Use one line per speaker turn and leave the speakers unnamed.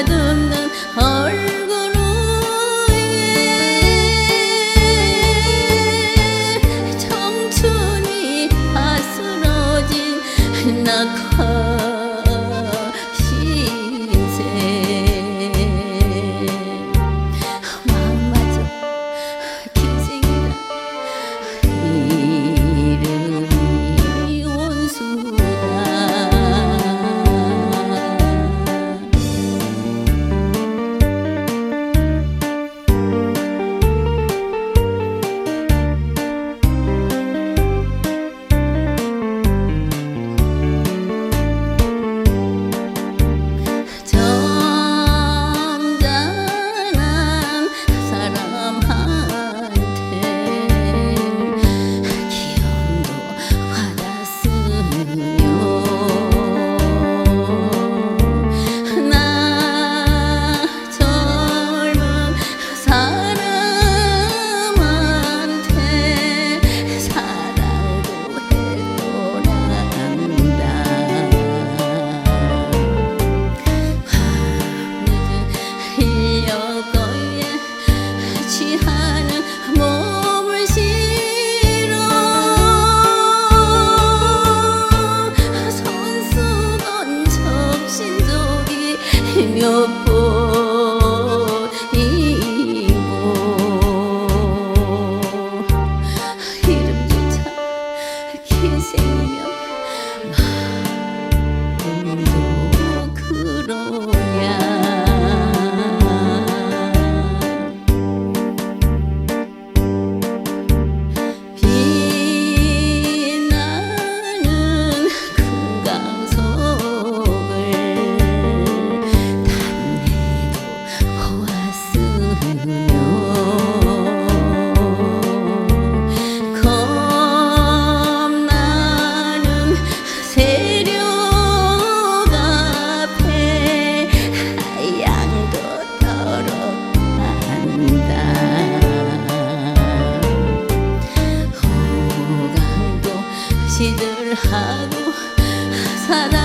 ardından har your poor 시들 하루 사랑